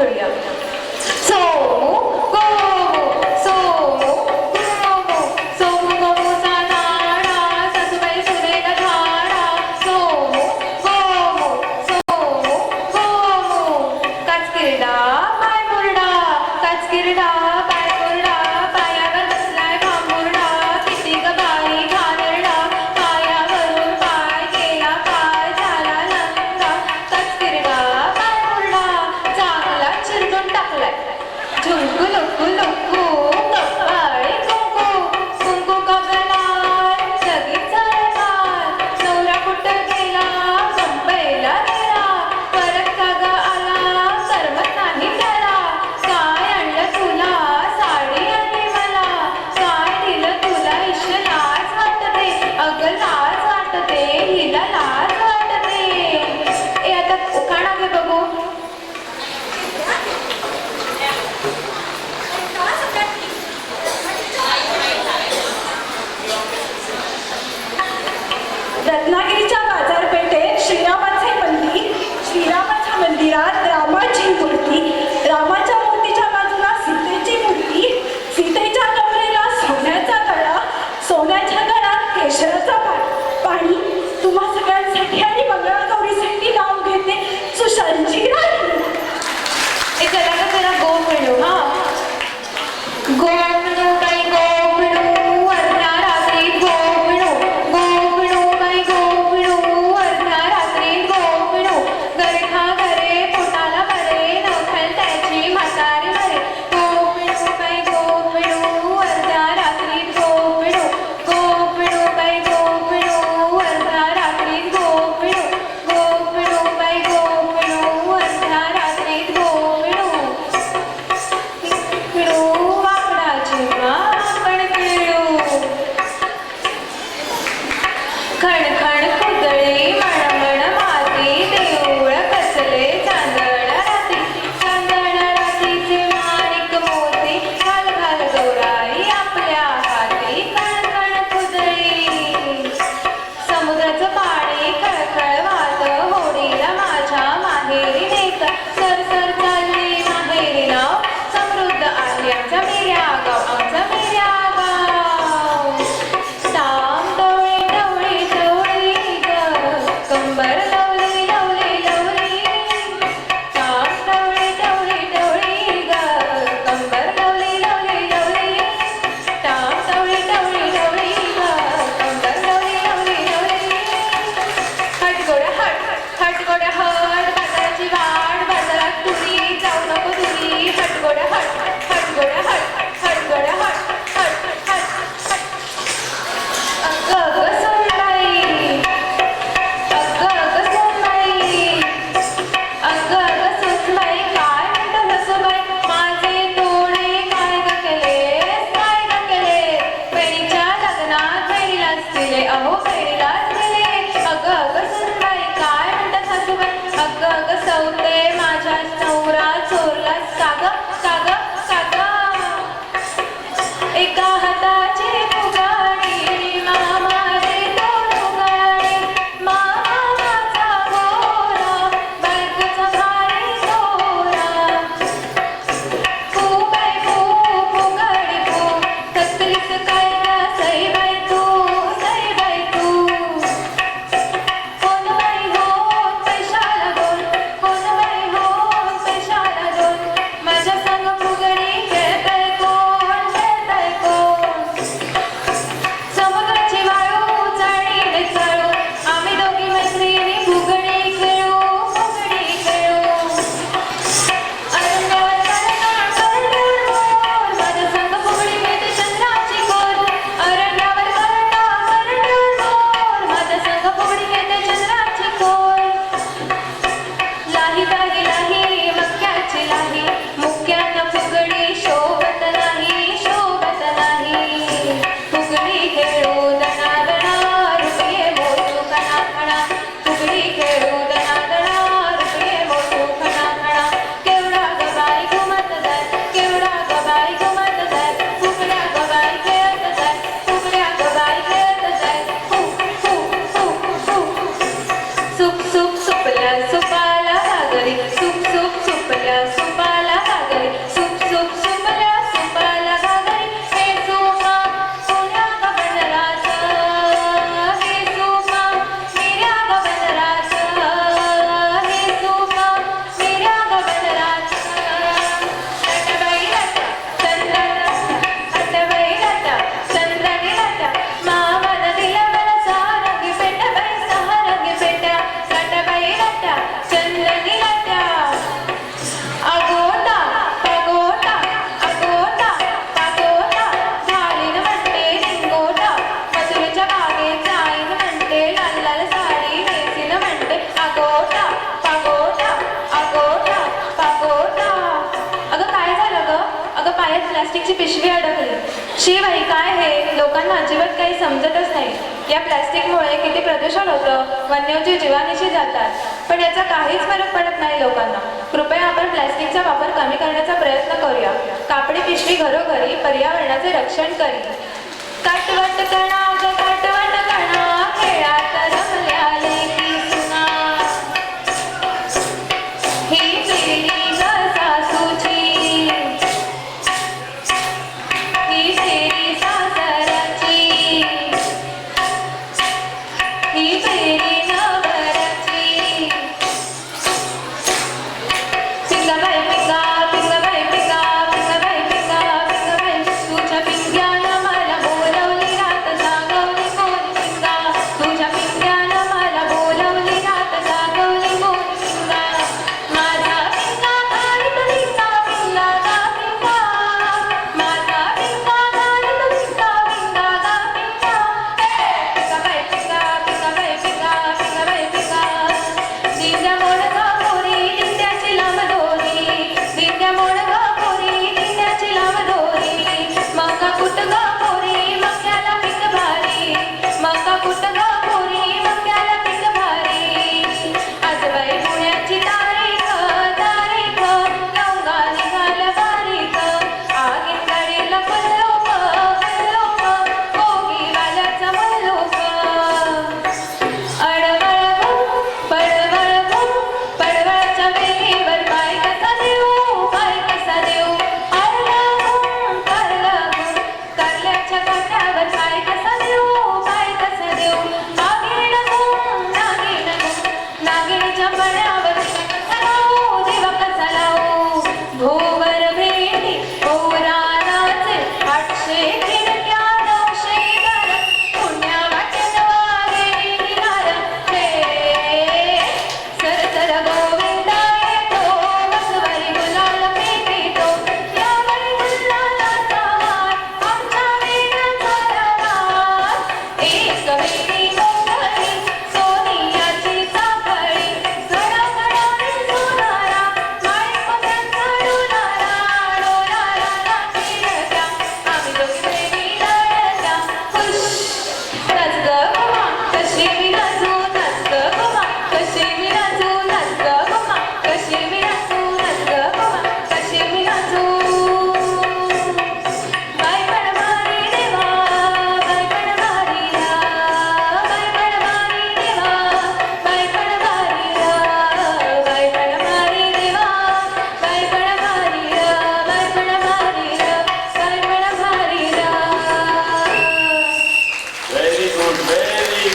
historia. കണ കണ अहो फेरीला गेले. अगं अगं सुनबाई काय म्हणतात सासूबाई? अगं अगं सौते माझ्या नवरा चोरलाच का गं? पिशवी अडकली. शिवाई काय हे? लोकांना अजिबात काही समजतच नाही. या प्लॅस्टिकमुळे किती प्रदूषण होतं वन्यजीव जीवानिशी जातात. पण याचा काहीच फरक पडत नाही लोकांना. कृपया आपण प्लॅस्टिकचा वापर कमी करण्याचा प्रयत्न करूया. कापडी पिशवी घरोघरी पर्यावरणाचे रक्षण करी. काटवट वाटतं करणार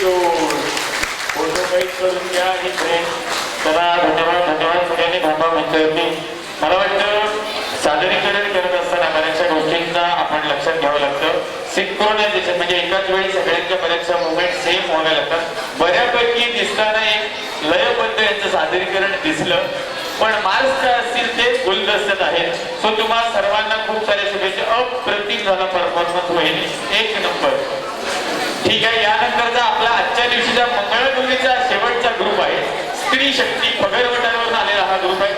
व्हेरी फोटो कैद करून घ्या आणि फ्रेंड चला धन्यवाद धन्यवाद. सगळ्यांनी थांबा मला वाटतं सादरीकरण करत असताना बऱ्याचशा गोष्टींना आपण लक्षात घ्यावं लागतं. सिंक्रोनायझेशन म्हणजे एकाच वेळी सगळ्यांच्या बऱ्याचशा मुवमेंट सेम व्हाव्या लागतात. बऱ्यापैकी दिसताना एक लयबद्ध यांचं सादरीकरण दिसलं. पण मार्क्स काय असतील ते गुलदस्त्यात आहेत. सो तुम्हाला सर्वांना खूप सारे शुभेच्छा. अप्रतिम झाला परफॉर्मन्स होईल. एक नंबर ठीक आहे यानंतरचा आपला आजच्या दिवशीचा मंगळगौरीचा शेवटचा ग्रुप आहे. स्त्री शक्ती पगरवटांवर आलेला हा ग्रुप आहे.